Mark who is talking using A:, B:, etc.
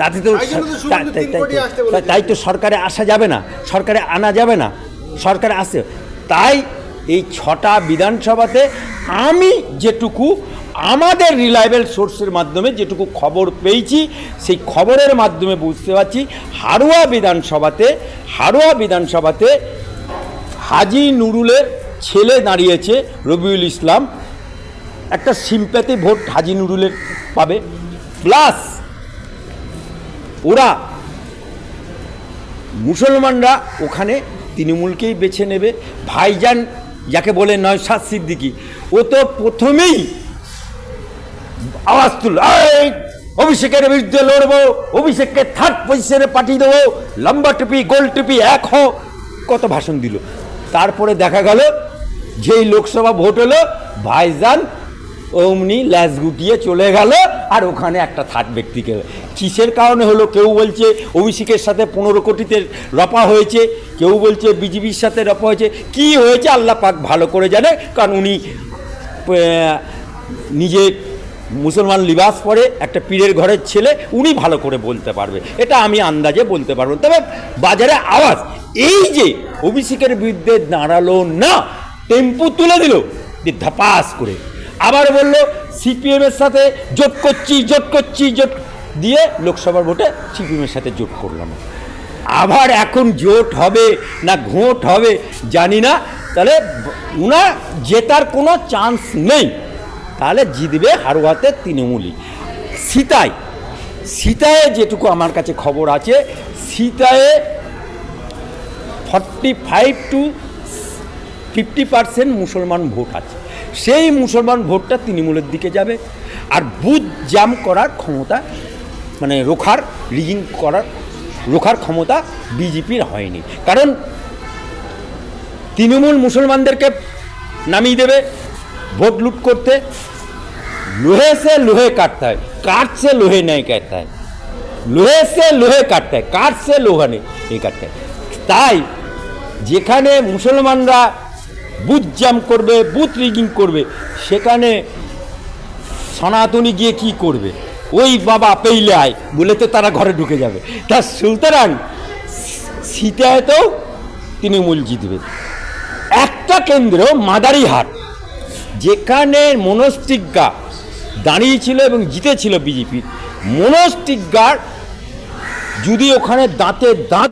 A: তাতে তো
B: তাই তো
A: সরকারে আসা যাবে না। সরকারে আনা যাবে না। সরকারে আসে তাই এই ছটা বিধানসভাতে আমি যেটুকু আমাদের রিলায়েবল সোর্সের মাধ্যমে যেটুকু খবর পেয়েছি সেই খবরের মাধ্যমে বুঝতে পারছি হাড়ুয়া বিধানসভাতে হাড়ুয়া বিধানসভাতে হাজি নুরুলের ছেলে দাঁড়িয়েছে রবিউল ইসলাম। একটা সিম্প্যাথি ভোট হাজি নুরুলের পাবে। প্লাস ওরা মুসলমানরা ওখানে তৃণমূলকেই বেছে নেবে। ভাইজান যাকে বলে নয় নয়সাদ সিদ্দিকি, ও তো প্রথমেই আওয়াজ তুল অভিষেকের বিরুদ্ধে লড়বো, অভিষেককে থার্ড পজিশনে পাঠিয়ে দেবো, লম্বা টুপি, গোল টুপি, এক হ কত ভাষণ দিল। তারপরে দেখা গেল, যেই লোকসভা ভোট হলো, ভাইজান অমনি ল্যাস গুটিয়ে চলে গেল আর ওখানে একটা থার্ড ব্যক্তিকে। কিসের কারণে হলো? কেউ বলছে অভিষেকের সাথে পনেরো কোটিতে রপা হয়েছে, কেউ বলছে বিজেপির সাথে রপা হয়েছে। কি হয়েছে আল্লাহ পাক ভালো করে জানে, কারণ উনি নিজে মুসলমান লিবাস পরে একটা পীরের ঘরের ছেলে, উনি ভালো করে বলতে পারবে। এটা আমি আন্দাজে বলতে পারব। তবে বাজারে আওয়াজ, এই যে অভিষেকের বিরুদ্ধে দাঁড়াল না, টেম্পু তুলে দিল ধাপাস করে। আবার বলল সিপিএমের সাথে জোট করছি জোট করছি, জোট। দিয়ে লোকসভার ভোটে সিপিএমের সাথে জোট করলাম। আবার এখন জোট হবে না ঘোট হবে জানি না। তাহলে উনার জেতার কোনো চান্স নেই। তাহলে জিতবে হারুয়াতে তৃণমূলই। সীতায় সীতায় যেটুকু আমার কাছে খবর আছে, সীতায় forty five to fifty percent মুসলমান ভোট আছে। সেই মুসলমান ভোটটা তৃণমূলের দিকে যাবে। আর বুথ জাম করার ক্ষমতা মানে রোখার রিগিং করার, রোখার ক্ষমতা বিজেপির হয়নি। কারণ তৃণমূল মুসলমানদেরকে নামিয়ে দেবে, ভোট লুট করতে। লোহে সে লোহে কাটতে হয়, কাঠ সে লোহে নেই কাটতে হয়। লোহে সে লোহে কাটতে হয়, কাঠ সে লোহা নেই এই কাটতে তাই যেখানে মুসলমানরা বুথ জাম করবে বুথ রিগিং করবে, সেখানে সনাতনী গিয়ে কি করবে? ওই বাবা পেইলে আয়, বলে তো তারা ঘরে ঢুকে যাবে। তা সুতরাং সীতায়তেও তৃণমূল জিতবে। একটা কেন্দ্র মাদারিহাট, যেখানে মনস্টিজ্ঞা দাঁড়িয়েছিল এবং জিতেছিল বিজেপি। মনস্টিজ্ঞার যদি ওখানে দাঁতে দাঁত